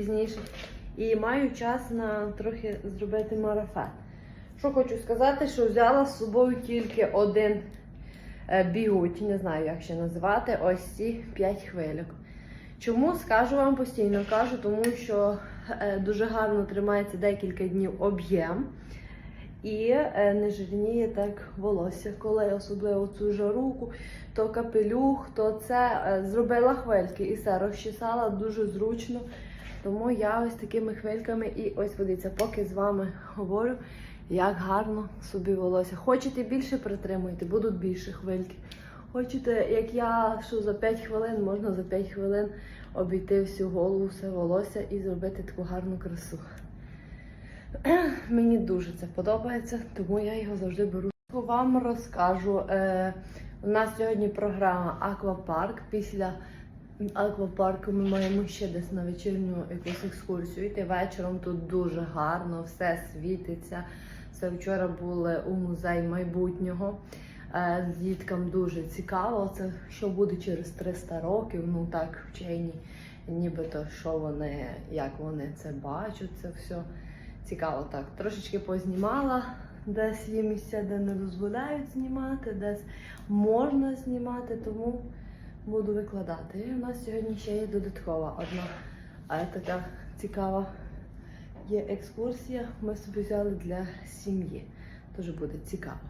пізніше. І маю час на трохи зробити марафет. Що хочу сказати, що взяла з собою тільки один е, бігуть, не знаю, як ще називати, ось ці 5 хвильок. Чому скажу вам постійно? Кажу, тому що е, дуже гарно тримається декілька днів об'єм і е, не жирніє так волосся. Коли особливо цю жаруку, то капелюх, то це зробила хвильки і все розчесала дуже зручно. Тому я ось такими хвильками і ось подивіться, поки з вами говорю, як гарно собі волосся. Хочете більше притримуйте, будуть більше хвильки. Хочете, як я, що за 5 хвилин можна за 5 хвилин обійти всю голову, все волосся і зробити таку гарну красу. Мені дуже це подобається, тому я його завжди беру. Вам розкажу. Е, у нас сьогодні програма Аквапарк. Після аквапарку ми маємо ще десь на вечірню якусь екскурсію. Йти вечором тут дуже гарно, все світиться. Це вчора були у музей майбутнього. Е, діткам дуже цікаво. Це що буде через 300 років. Ну так вчені, нібито що вони, як вони це бачать, це все цікаво. Так, трошечки познімала. Десь є місця, де не дозволяють знімати, десь можна знімати, тому буду викладати. У нас сьогодні ще є додаткова одна а, така цікава є екскурсія. Ми собі взяли для сім'ї. Дуже буде цікаво.